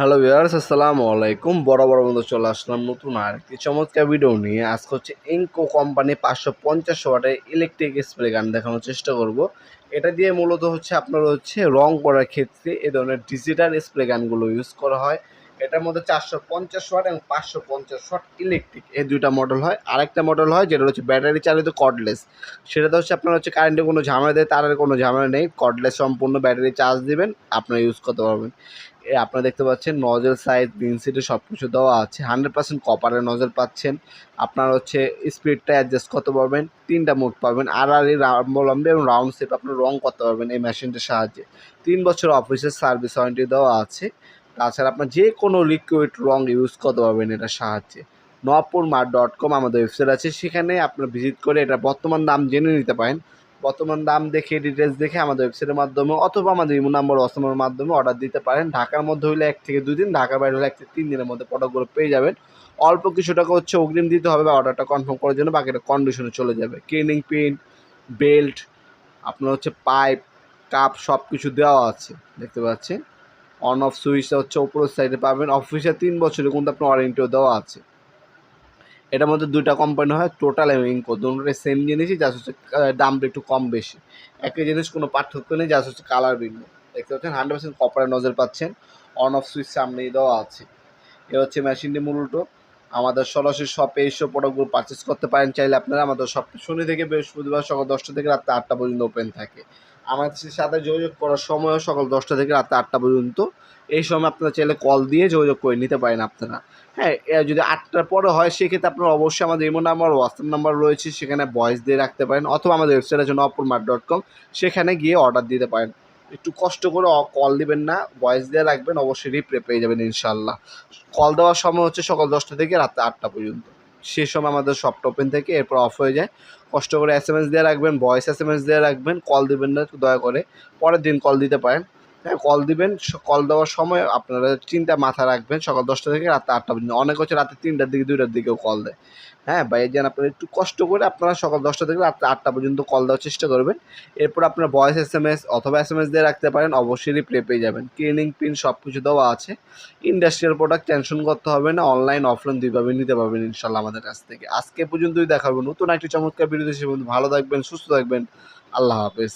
Hello viewers আসসালামু আলাইকুম। বড় বড় মতো চলে আসলাম নতুন আর একটি চমৎকার ভিডিও নিয়ে। আজকে হচ্ছে ইনকো কোম্পানি পাঁচশো পঞ্চাশ ওয়াটের ইলেকট্রিক স্প্রে গান দেখানোর চেষ্টা করব। এটা দিয়ে মূলত হচ্ছে আপনার হচ্ছে রং করার ক্ষেত্রে এ ধরনের ডিজিটাল স্প্রে গানগুলো ইউজ করা হয়। এটার মধ্যে চারশো পঞ্চাশ ওয়াট এবং পাঁচশো পঞ্চাশ ওয়াট ইলেকট্রিক এই দুইটা মডেল হয়। আরেকটা মডেল হয় যেটা হচ্ছে ব্যাটারি চালিত কর্ডলেস সেটাতে হচ্ছে আপনার হচ্ছে কারেন্টে কোনো ঝামেলা দেয় তারের কোনো ঝামেলা নেই। কর্ডলেস সম্পূর্ণ ব্যাটারি চার্জ দিবেন, আপনারা ইউজ করতে পারবেন। আপনারা দেখতে পাচ্ছেন নজল সাইজ বিনসিটে সব কিছু দেওয়া আছে। হান্ড্রেড পার্সেন্ট কপারের নজল পাচ্ছেন। আপনার হচ্ছে স্পিডটা অ্যাডজাস্ট করতে পারবেন, তিনটা মোড পাবেন। আর আর লম্বে এবং রাউন্ড শেপ আপনার রং করতে পারবেন এই মেশিনটার সাহায্যে। তিন বছর অফিসের সার্ভিস ওয়ারেন্টি দেওয়া আছে। তাছাড়া আপনার যে কোনো লিকুইড রং ইউজ করতে পারবেন এটার সাহায্যে। নপুর মার্ট ডট কম আমাদের ওয়েবসাইট আছে। সেখানে আপনার ভিজিট করে এটা বর্তমান দাম জেনে নিতে পারেন। বর্তমান দাম দেখে ডিটেলস দেখে আমাদের ওয়েবসাইটের মাধ্যমে অথবা আমাদের ইমো নাম্বার অসমের মাধ্যমে অর্ডার দিতে পারেন। ঢাকার মধ্যে হলে এক থেকে দুই দিন, ঢাকার বাইরে হলে এক থেকে তিন দিনের মধ্যে প্রোডাক্টগুলো পেয়ে যাবেন। অল্প কিছু টাকা হচ্ছে অগ্রিম দিতে হবে বা অর্ডারটা কনফার্ম করার জন্য বাকিটা কন্ডিশনে চলে যাবে। ক্লিনিং পিন বেল্ট আপনার হচ্ছে পাইপ কাপ সব কিছু দেওয়া আছে, দেখতে পাচ্ছেন? অন অফ সুইচটা হচ্ছে উপরের সাইডে পাবেন। অফিসে তিন বছরের কিন্তু আপনার ওয়ারেন্টিও দেওয়া আছে। এটার মধ্যে দুইটা কোম্পানি হয় টোটাল এবং ইনকো দুটোটাই সেম জিনিসই যা হচ্ছে দামটা একটু কম বেশি। একই জিনিস, কোনো পার্থক্য নেই যা হচ্ছে কালার ভিন্ন। দেখতে পাচ্ছেন হান্ড্রেড পার্সেন্ট কপারের নজর পাচ্ছেন। অন অফ সুইচ সামনেই দেওয়া আছে। এ হচ্ছে মেশিনটি মূলত। আমাদের সরাসরি শপে এইসব প্রোডাক্টগুলো পারচেস করতে পারেন। চাইলে আপনারা আমাদের শপ শনি থেকে বৃহস্পতিবার সকাল দশটা থেকে রাত আটটা পর্যন্ত ওপেন থাকে। আমাদের সাথে যোগাযোগ করার সময়ও সকাল দশটা থেকে রাত আটটা পর্যন্ত। এই সময় আপনারা চাইলে কল দিয়ে যোগাযোগ করে নিতে পারেন আপনারা। হ্যাঁ যদি আটটার পরে হয়, সেক্ষেত্রে আপনারা অবশ্যই আমাদের ইমো নাম্বার হোয়াটসঅ্যাপ নাম্বার রয়েছে। সেখানে ভয়েস দিয়ে রাখতে পারেন অথবা আমাদের ওয়েবসাইট আছে নপুর মার্ট ডট কম সেখানে গিয়ে অর্ডার দিতে পারেন। একটু কষ্ট করে কল দিবেন না ভয়েস দিয়ে রাখবেন, অবশ্যই রিপ্লে পেয়ে যাবেন ইনশাল্লাহ কল দেওয়ার সময় হচ্ছে সকাল দশটা থেকে রাত আটটা পর্যন্ত। সেই সময় আমাদের সব ওপেন থেকে এরপর অফ হয়ে যায়। কষ্ট করে এস এম এস দিয়ে রাখবেন ভয়েস এস এম এস দিয়ে রাখবেন কল দেবেন না দয়া করে। পরের দিন কল দিতে পারেন। হ্যাঁ কল দিবেন কল দেওয়ার সময় আপনারা চিন্তা মাথা রাখবেন, সকাল দশটা থেকে রাত আটটা পর্যন্ত। অনেক হচ্ছে রাতে তিনটার দিকে, দুইটার দিকেও কল দেয়। হ্যাঁ বা বাইরে যেন আপনারা একটু কষ্ট করে আপনারা সকাল দশটা থেকে রাত আটটা পর্যন্ত কল দেওয়ার চেষ্টা করবেন। এরপর আপনারা ভয়েস এস এম এস অথবা এস এম এস দিয়ে রাখতে পারেন, অবশ্যই রিপ্লে পেয়ে যাবেন। ক্লিনিং পিন সব কিছু দেওয়া আছে। ইন্ডাস্ট্রিয়াল প্রোডাক্ট টেনশন করতে হবে না অনলাইন অফলাইন দুইভাবে নিতে পারবেন ইনশাল্লাহ আমাদের কাছ থেকে। আজকে পর্যন্তই দেখাবো নতুন একটি চমৎকার ভিডিও সে ভালো থাকবেন, সুস্থ থাকবেন। আল্লাহ হাফেজ।